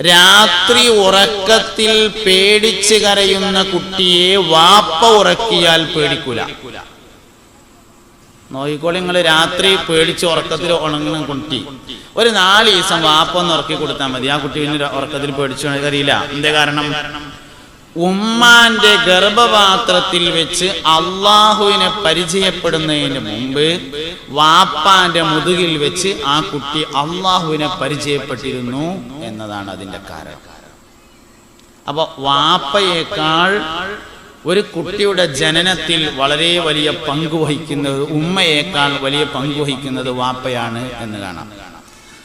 രാത്രി ഉറക്കത്തിൽ പേടിച്ച് കരയുന്ന കുട്ടിയെ വാപ്പ ഉറക്കിയാൽ പേടിക്കൂല. നോയിക്കോളി നിങ്ങൾ രാത്രി പേടിച്ച് ഉറക്കത്തിൽ ഉണങ്ങുന്ന കുട്ടി. ഒരു നാല് ദിവസം വാപ്പ ഒന്ന് ഉറക്കി കൊടുത്താൽ മതി. ആ കുട്ടി ഉറക്കത്തിൽ പേടിച്ചു കറിയില്ല എന്തേ കാരണം? ഉമ്മാന്റെ ഗർഭപാത്രത്തിൽ വെച്ച് അള്ളാഹുവിനെ പരിചയപ്പെടുന്നതിന് മുമ്പ് വാപ്പാന്റെ മുതുകിൽ വെച്ച് ആ കുട്ടി അള്ളാഹുവിനെ പരിചയപ്പെട്ടിരുന്നു എന്നതാണ് അതിന്റെ കാരണം. അപ്പൊ വാപ്പയേക്കാൾ ഒരു കുട്ടിയുടെ ജനനത്തിൽ വളരെ വലിയ പങ്ക് വഹിക്കുന്നത് ഉമ്മയേക്കാൾ വലിയ പങ്ക് വഹിക്കുന്നത് വാപ്പയാണ് എന്ന് കാണാം.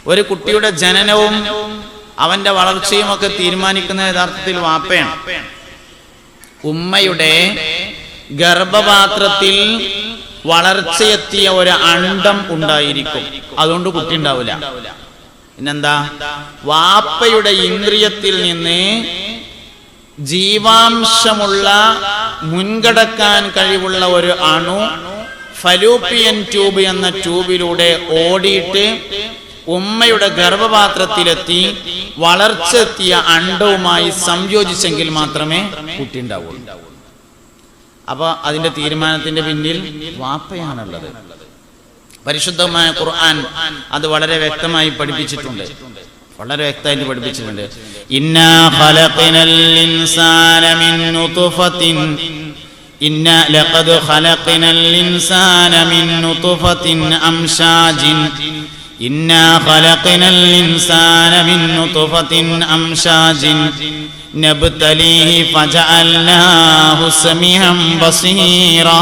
ഒരു കുട്ടിയുടെ ജനനവും അവന്റെ വളർച്ചയും ഒക്കെ തീരുമാനിക്കുന്ന യഥാർത്ഥത്തിൽ വാപ്പയാണ്. ഉമ്മയുടെ ഗർഭപാത്രത്തിൽ വളർച്ചയെത്തിയ ഒരു അണ്ടം ഉണ്ടായിരിക്കും. അതുകൊണ്ട് കുട്ടി ഉണ്ടാവില്ല പിന്നെന്താ? വാപ്പയുടെ ഇന്ദ്രിയത്തിൽ നിന്ന് ജീവാംശമുള്ള മുൻകടക്കാൻ കഴിവുള്ള ഒരു അണു ഫലൂപ്പിയൻ ട്യൂബ് എന്ന ട്യൂബിലൂടെ ഓടിയിട്ട് ഉമ്മയുടെ ഗർഭപാത്രത്തിലെത്തി വളർച്ചെത്തിയ അണ്ടവുമായി സംയോജിച്ചെങ്കിൽ മാത്രമേ കുട്ടി ഉണ്ടാവുള്ളൂ അപ്പൊ അതിന്റെ തീരുമാനത്തിന്റെ പിന്നിൽ വാപ്പയാണുള്ളത്. പരിശുദ്ധമായ ഖുർആൻ അത് വളരെ വ്യക്തമായി പഠിപ്പിച്ചിട്ടുണ്ട്. വളരെ വ്യക്തമായിട്ട് പഠിപ്പിച്ചിട്ടുണ്ട്. ഇന്നാ ഖലഖനൽ ഇൻസാന മിൻ ഇന്ന ലഖദ് ഖലഖനൽ ഇൻസാന മിൻ നുതുഫത്തിൻ അംശാജിൻ ഇന്നാ ഖലഖനൽ ഇൻസാന മിൻ നുത്ഫത്തിൻ അംശാജിൻ നബ്തലീഹി ഫജഅൽനാഹു സമീഅൻ ബസീറാ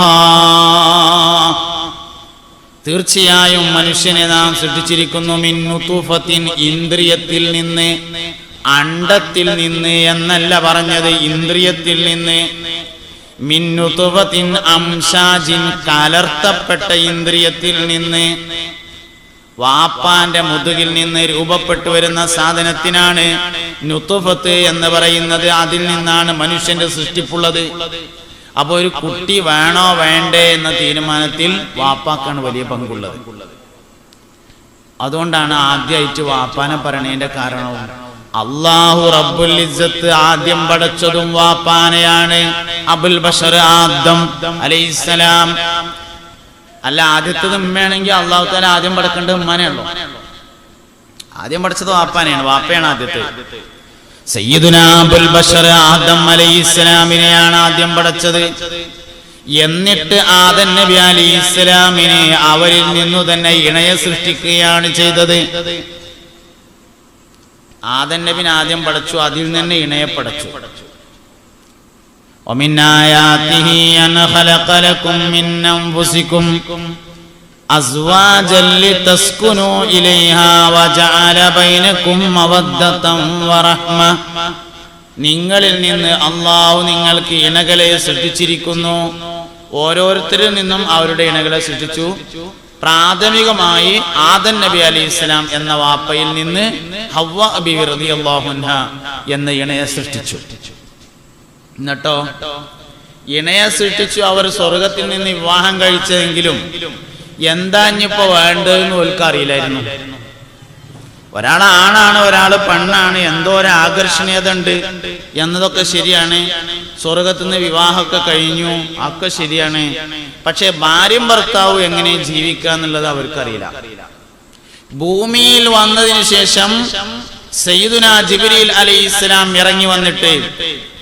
തീർച്ചയായും മനുഷ്യനെ നാം സൃഷ്ടിച്ചിരിക്കുന്നു മിന്നുത്തുഫത്തിൻ ഇന്ദ്രിയത്തിൽ നിന്ന് അണ്ടത്തിൽ നിന്ന് എന്നല്ല പറഞ്ഞത് ഇന്ദ്രിയത്തിൽ നിന്ന്. മിന്നുത്തുഫത്തിൻ അംശാജിൻ കലർത്തപ്പെട്ട ഇന്ദ്രിയത്തിൽ നിന്ന് വാപ്പാന്റെ മുതുകിൽ നിന്ന് രൂപപ്പെട്ടു വരുന്ന സാധനത്തിനാണ് നുത്തുഫത്ത് എന്ന് പറയുന്നത്. അതിൽ നിന്നാണ് മനുഷ്യന്റെ സൃഷ്ടിപ്പുള്ളത്. അപ്പൊ ഒരു കുട്ടി വേണോ വേണ്ടേ എന്ന തീരുമാനത്തിൽ വാപ്പാക്കാണ് വലിയ പങ്കുള്ളത്. അതുകൊണ്ടാണ് ആദ്യമായിട്ട് വാപ്പാനെ പറയണതിന്റെ കാരണവും അള്ളാഹു റബ്ബുൽ ഇസ്സത്ത് ആദ്യം പടച്ചതും വാപ്പാനെയാണ്. അബുൽ ബഷർ ആദം അലൈഹിസ്സലാം അല്ല ആദ്യത്തത് ഉമ്മയാണെങ്കിൽ അള്ളാഹു താല ആദ്യം പടക്കേണ്ടത് ഉമ്മാനെയുള്ളൂ ആദ്യം പഠിച്ചത് വാപ്പാനെയാണ് വാപ്പയാണ് ആദ്യത്തെ. സയ്യിദുനാ അബുൽ ബഷർ ആദം അലൈഹിസ്സലാമിനെയാണ് ആദ്യം പടച്ചത് എന്നിട്ട് ആദൻ നബി അലി ഇസ്ലാമിനെ അവരിൽ നിന്നു തന്നെ ഇണയെ സൃഷ്ടിക്കുകയാണ് ചെയ്തത്. ആദൻ നബിൻ ആദ്യം പടച്ചു അതിൽ നിന്ന് ഇണയെ പടച്ചു ومن آياته أن خلق لكم من أنفسكم أزواجا لتسكنوا إليها وجعل بينكم مودة ورحمة നിങ്ങളിൽ നിന്ന് അള്ളാഹു നിങ്ങൾക്ക് ഇണകളെ സൃഷ്ടിച്ചിരിക്കുന്നു ഓരോരുത്തരിൽ നിന്നും അവരുടെ ഇണകളെ സൃഷ്ടിച്ചു പ്രാഥമികമായി ആദൻ നബി അലി ഇസ്ലാം എന്ന വാപ്പയിൽ നിന്ന് ഹവ്വ അബി റതി അള്ളാഹുൻഹ എന്ന ഇണയെ സൃഷ്ടിച്ചു എന്നിട്ടോ? ഇണയെ സൃഷ്ടിച്ചു അവർ സ്വർഗത്തിൽ നിന്ന് വിവാഹം കഴിച്ചതെങ്കിലും എന്താ ഇനിയിപ്പോ വേണ്ടതെന്ന് ഓൽക്ക് അറിയില്ലായിരുന്നു. ഒരാൾ ആണാണ് ഒരാൾ പെണ്ണാണ് എന്തോ ഒരു ആകർഷണീയത ഉണ്ട് എന്നതൊക്കെ ശരിയാണ്. സ്വർഗത്തിൽ നിന്ന് വിവാഹമൊക്കെ കഴിഞ്ഞു ഒക്കെ ശരിയാണ്. പക്ഷെ ഭാര്യയും ഭർത്താവും എങ്ങനെ ജീവിക്കുക എന്നുള്ളത് അവർക്കറിയില്ല. ഭൂമിയിൽ വന്നതിന് ശേഷം സയ്യിദുന ജിബ്രീൽ അലൈഹി ഇസ്ലാം ഇറങ്ങി വന്നിട്ട്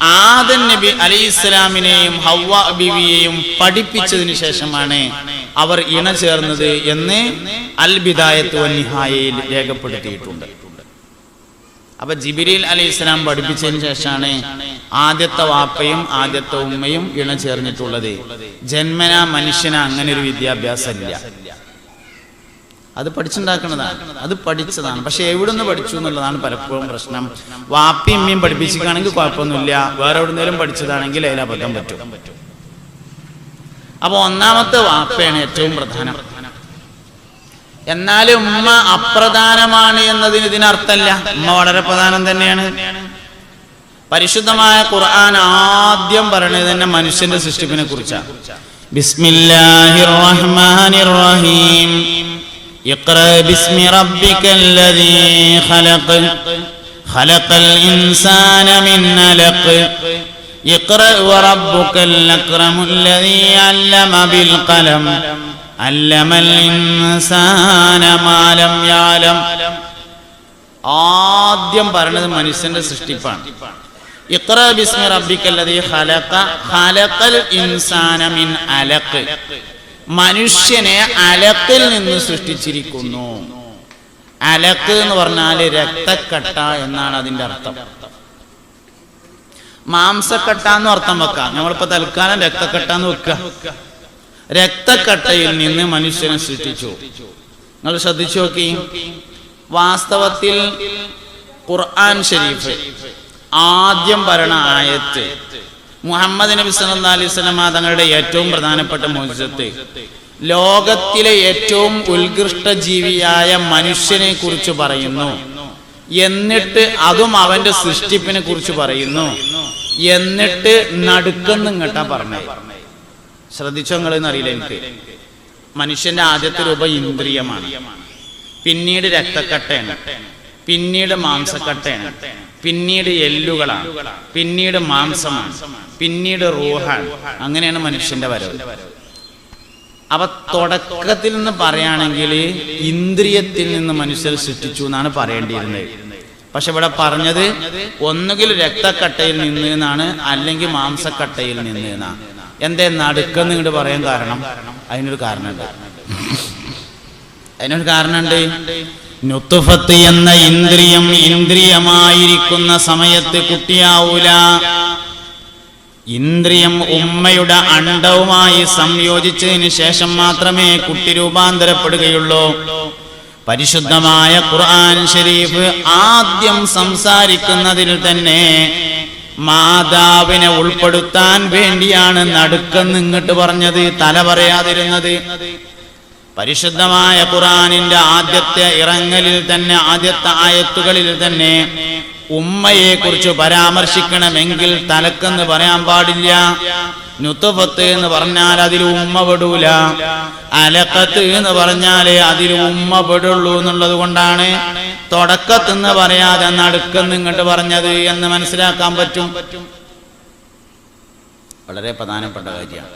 ആദൻ നബി അലൈഹി ഇസ്ലാമിനെയും ഹവ്വ ബിവിയെയും പഠിപ്പിച്ചതിന് ശേഷമാണ് അവർ ഇണ ചേർന്നത് എന്ന് അൽ ബിദായത്ത് വന്നിഹായയിൽ രേഖപ്പെടുത്തിയിട്ടുണ്ട്. അപ്പൊ ജിബിരിൽ അലൈഹി ഇസ്ലാം പഠിപ്പിച്ചതിന് ശേഷമാണ് ആദ്യത്തെ വാപ്പയും ആദ്യത്തെ ഉമ്മയും ഇണ ചേർന്നിട്ടുള്ളത്. ജന്മന മനുഷ്യന് അങ്ങനെ ഒരു വിദ്യാഭ്യാസം ഇല്ല അത് പഠിച്ചുണ്ടാക്കുന്നതാണ് അത് പഠിച്ചതാണ്. പക്ഷെ എവിടെ നിന്ന് പഠിച്ചു എന്നുള്ളതാണ് പലപ്പോഴും പ്രശ്നം. വാപ്പിയും അമ്മയും പഠിപ്പിച്ചിരിക്കുകയാണെങ്കിൽ കുഴപ്പമൊന്നുമില്ല. വേറെ എവിടുന്നേലും പഠിച്ചതാണെങ്കിൽ അതിൽ അബദ്ധം പറ്റും. അപ്പൊ ഒന്നാമത്തെ വാപ്പയാണ് ഏറ്റവും പ്രധാനം. എന്നാലും ഉമ്മ അപ്രധാനമാണ് എന്നതിന് ഇതിനർത്ഥമല്ല. ഉമ്മ വളരെ പ്രധാനം തന്നെയാണ്. പരിശുദ്ധമായ ഖുർആൻ ആദ്യം പറയുന്നത് തന്നെ മനുഷ്യന്റെ സൃഷ്ടിപ്പിനെ കുറിച്ചാണ്. ബിസ്മില്ലാഹിർ റഹ്മാനിർ റഹീം. اقرأ باسم ربك الذي خلق خلق الإنسان من علق اقرأ وربك الأكرم الذي علم بالقلم علم الإنسان ما لم يعلم ആദ്യം പറയുന്നത് മനുഷ്യന്റെ സൃഷ്ടിപ്പാണ് ഇഖ്റ ബിസ്മി റബ്ബിക്കല്ലദീ ഖലഖ ഖലഖൽ ഇൻസാന മിൻ അലഖ് മനുഷ്യനെ അലക്കിൽ നിന്ന് സൃഷ്ടിച്ചിരിക്കുന്നു. അലക്ക് എന്ന് പറഞ്ഞാൽ രക്തക്കട്ട എന്നാണ് അതിന്റെ അർത്ഥം. മാംസക്കട്ട എന്ന് അർത്ഥം വെക്കാം. നമ്മളിപ്പോ തൽക്കാലം രക്തക്കട്ട എന്ന് വെക്കുക രക്തക്കട്ടയിൽ നിന്ന് മനുഷ്യനെ സൃഷ്ടിച്ചു. നിങ്ങൾ ശ്രദ്ധിച്ചു നോക്കി. വാസ്തവത്തിൽ ഖുർആൻ ഷരീഫ് ആദ്യം ഭരണ ആയത്ത് മുഹമ്മദ് നബി സല്ലാ അലൈഹി സ്വലമ തങ്ങളുടെ ഏറ്റവും പ്രധാനപ്പെട്ട മോചിതത്ത്. ലോകത്തിലെ ഏറ്റവും ഉത്കൃഷ്ട ജീവിയായ മനുഷ്യനെ കുറിച്ച് പറയുന്നു. എന്നിട്ട് അതും അവന്റെ സൃഷ്ടിപ്പിനെ കുറിച്ച് പറയുന്നു. എന്നിട്ട് നടുക്കെന്ന് ഇങ്ങട്ടാ പറഞ്ഞത് ശ്രദ്ധിച്ചോ നിങ്ങളെന്ന് എനിക്ക്. മനുഷ്യന്റെ ആദ്യത്തെ രൂപം ഇന്ദ്രിയമാണ്. പിന്നീട് രക്തക്കട്ടയാണ്. പിന്നീട് മാംസക്കട്ടയാണ്. പിന്നീട് എല്ലുകളാണ്. പിന്നീട് മാംസമാണ്. പിന്നീട് റൂഹാണ് അങ്ങനെയാണ് മനുഷ്യന്റെ വരവ്. അപ്പൊ തുടക്കത്തിൽ നിന്ന് പറയുകയാണെങ്കിൽ ഇന്ദ്രിയത്തിൽ നിന്ന് മനുഷ്യർ സൃഷ്ടിച്ചു എന്നാണ് പറയേണ്ടിയിരുന്നത്. പക്ഷെ ഇവിടെ പറഞ്ഞത് ഒന്നുകിൽ രക്തക്കട്ടയിൽ നിന്ന് എന്നാണ് അല്ലെങ്കിൽ മാംസക്കട്ടയിൽ നിന്ന് എന്നാണ്. എന്തേ നടുക്കെന്ന് ഇങ്ങോട്ട് പറയാൻ കാരണം? അതിനൊരു കാരണമുണ്ട്. അതിനൊരു കാരണമുണ്ട്. നുത്തുഫത്ത് എന്ന ഇന്ദ്രിയം ഇന്ദ്രിയമായിരിക്കുന്ന സമയത്ത് കുട്ടിയാവൂല. ഇന്ദ്രിയം ഉമ്മയുടെ അണ്ടവുമായി സംയോജിച്ചതിന് ശേഷം മാത്രമേ കുട്ടി രൂപാന്തരപ്പെടുകയുള്ളൂ. പരിശുദ്ധമായ ഖുർആൻ ഷരീഫ് ആദ്യം സംസാരിക്കുന്നതിൽ തന്നെ മാതാവിനെ ഉൾപ്പെടുത്താൻ വേണ്ടിയാണ് നടുക്കെന്ന് ഇങ്ങോട്ട് പറഞ്ഞത് തല പറയാതിരുന്നത്. പരിശുദ്ധമായ ഖുറാനിന്റെ ആദ്യത്തെ ഇറങ്ങലിൽ തന്നെ ആദ്യത്തെ ആയത്തുകളിൽ തന്നെ ഉമ്മയെ കുറിച്ച് പരാമർശിക്കണമെങ്കിൽ തലക്കെന്ന് പറയാൻ പാടില്ല. നുത്തുഫത്ത് എന്ന് പറഞ്ഞാൽ അതിൽ ഉമ്മ പെടൂല. അലക്കത്ത് എന്ന് പറഞ്ഞാലേ അതിൽ ഉമ്മ പെടുള്ളൂ എന്നുള്ളത് കൊണ്ടാണ് തുടക്കത്തെന്ന് പറയാതെ നടുക്കെന്ന് ഇങ്ങോട്ട് പറഞ്ഞത് എന്ന് മനസ്സിലാക്കാൻ പറ്റും. വളരെ പ്രധാനപ്പെട്ട കാര്യമാണ്.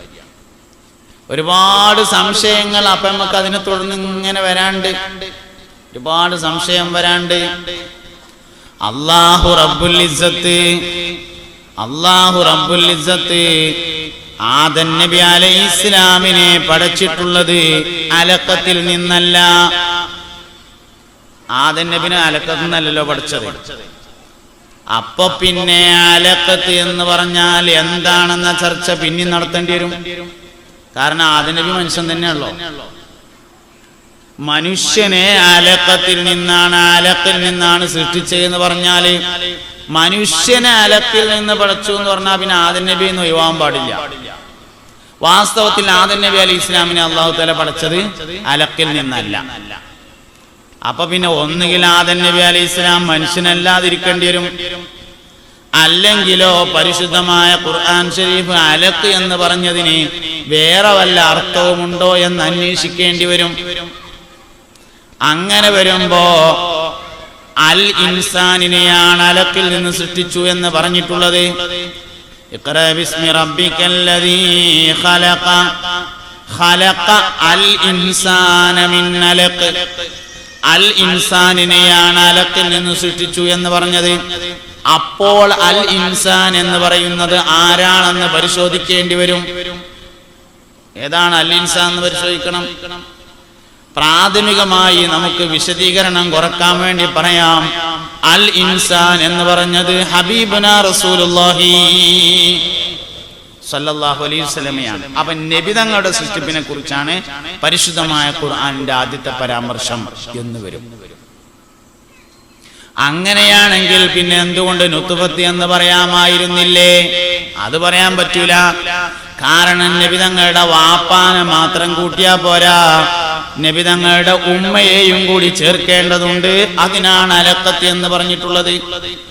ഒരുപാട് സംശയങ്ങൾ അപ്പം നമുക്ക് അതിനെ തുടർന്ന് ഇങ്ങനെ വരാണ്ട്. ഒരുപാട് സംശയം വരാണ്ട്. അള്ളാഹു റബ്ബുൽ ഇസ്സത്ത് അള്ളാഹു റബ്ബുൽ ഇസ്സത്ത് ആദൻ നബി അലൈഹി ഇസ്ലാമിനെ പടച്ചിട്ടുള്ളത് അലക്കത്തിൽ നിന്നല്ല. ആദൻ നബിനെ അലക്കത്തിൽ നിന്നല്ലല്ലോ പഠിച്ചത് അപ്പൊ പിന്നെ അലക്കത്ത് എന്ന് പറഞ്ഞാൽ എന്താണെന്ന ചർച്ച പിന്നെ നടത്തേണ്ടി വരും. കാരണം ആദനബി മനുഷ്യൻ തന്നെയുള്ളോ മനുഷ്യനെ അലക്കത്തിൽ നിന്നാണ് അലക്കിൽ നിന്നാണ് സൃഷ്ടിച്ചതെന്ന് പറഞ്ഞാൽ മനുഷ്യനെ അലക്കിൽ നിന്ന് പടച്ചു എന്ന് പറഞ്ഞാൽ പിന്നെ ആദൻ നബി എന്ന് ഒഴിവാൻ പാടില്ല. വാസ്തവത്തിൽ ആദൻ നബി അലി ഇസ്ലാമിനെ അള്ളാഹു തല പടച്ചത് അലക്കിൽ നിന്നല്ല. അപ്പൊ പിന്നെ ഒന്നുകിൽ ആദൻ നബി അലി ഇസ്ലാം മനുഷ്യനല്ലാതിരിക്കേണ്ടി വരും. അല്ലെങ്കിലോ പരിശുദ്ധമായ ഖുർആൻ ഷരീഫ് അലക്ക് എന്ന് പറഞ്ഞതിന് വേറെ വല്ല അർത്ഥവുമുണ്ടോ എന്ന് അന്വേഷിക്കേണ്ടി വരും. അങ്ങനെ വരുമ്പോ അൽ ഇൻസാനിനെയാണ് അലക്കിൽ നിന്ന് സൃഷ്ടിച്ചു എന്ന് പറഞ്ഞിട്ടുള്ളത്. ാണ് അലക്കിൽ നിന്ന് സൃഷ്ടിച്ചു എന്ന് പറഞ്ഞത്. അപ്പോൾ അൽ ഇൻസാൻ എന്ന് പറയുന്നത് ആരാണെന്ന് പരിശോധിക്കേണ്ടി വരും. ഏതാണ് അൽ ഇൻസാൻ എന്ന് പരിശോധിക്കണം. പ്രാഥമികമായി നമുക്ക് വിശദീകരണം കുറയ്ക്കാൻ വേണ്ടി പറയാം. അൽ ഇൻസാൻ എന്ന് പറഞ്ഞത് ഹബീബുന റസൂലുള്ളാഹി സല്ലല്ലാഹു അലൈഹി വസല്ലമയാണ്. അപ്പൊ നബിതങ്ങളുടെ സൃഷ്ടിപ്പിനെ കുറിച്ചാണ് പരിശുദ്ധമായ ഖുർആനിന്റെ ആദ്യത്തെ പരാമർശം എന്ന് വരും. അങ്ങനെയാണെങ്കിൽ പിന്നെ എന്തുകൊണ്ട് നുത്തുപത്തി എന്ന് പറയാമായിരുന്നില്ലേ? അത് പറയാൻ പറ്റൂല. കാരണം നബിതങ്ങളുടെ വാപ്പാനെ മാത്രം കൂട്ടിയാ പോരാ. നബിതങ്ങളുടെ ഉമ്മയെയും കൂടി ചേർക്കേണ്ടതുണ്ട്. അതിനാണ് അലക്കത്ത് എന്ന് പറഞ്ഞിട്ടുള്ളത്.